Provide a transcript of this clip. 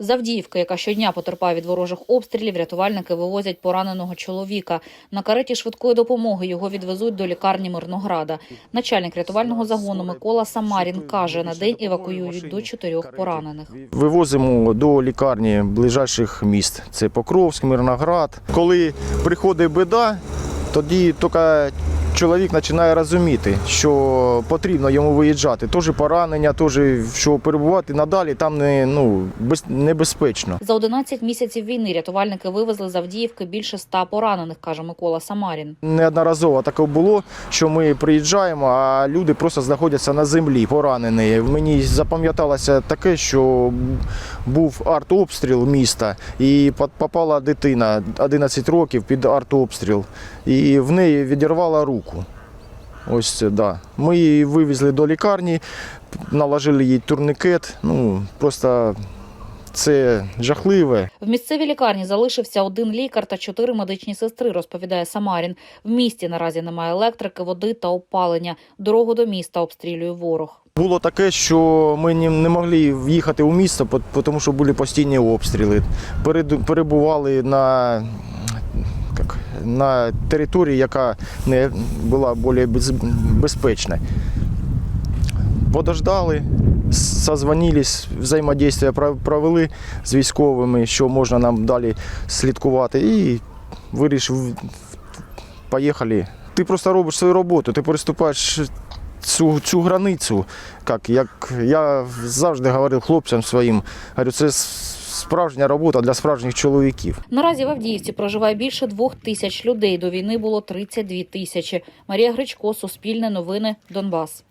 З Авдіївки, яка щодня потерпає від ворожих обстрілів, рятувальники вивозять пораненого чоловіка. На кареті швидкої допомоги його відвезуть до лікарні Мирнограда. Начальник рятувального загону Микола Самарін каже, на день евакуюють до чотирьох поранених. Вивозимо до лікарні ближайших міст. Це Покровськ, Мирноград. Коли приходить біда, тоді тільки чоловік починає розуміти, що потрібно йому виїжджати. Теж поранення, теж що перебувати надалі там не, ну, без, небезпечно. За 11 місяців війни рятувальники вивезли з Авдіївки більше ста поранених, каже Микола Самарін. Неодноразово таке було, що ми приїжджаємо, а люди просто знаходяться на землі, поранені. Мені запам'яталося таке, що був артобстріл міста, і по- попала дитина 11 років під артобстріл, і в неї відірвала руку. Ось це, да. Ми її вивезли до лікарні, наложили їй турникет. Ну, просто це жахливе. В місцевій лікарні залишився один лікар та чотири медичні сестри, розповідає Самарін. В місті наразі немає електрики, води та опалення. Дорогу до міста обстрілює ворог. Було таке, що ми не могли в'їхати у місто, тому що були постійні обстріли. Перебували на, на території, яка не була більш безпечна. Подождали, созвонились, взаємодействие провели з військовими, що можна нам далі слідкувати, і вирішив, поїхали. Ти просто робиш свою роботу, ти переступаєш цю, цю границю, як, як я завжди говорив хлопцям своїм, говорю, це справжня робота для справжніх чоловіків. Наразі в Авдіївці проживає більше двох тисяч людей. До війни було 32 тисячі. Марія Гречко, Суспільне новини, Донбас.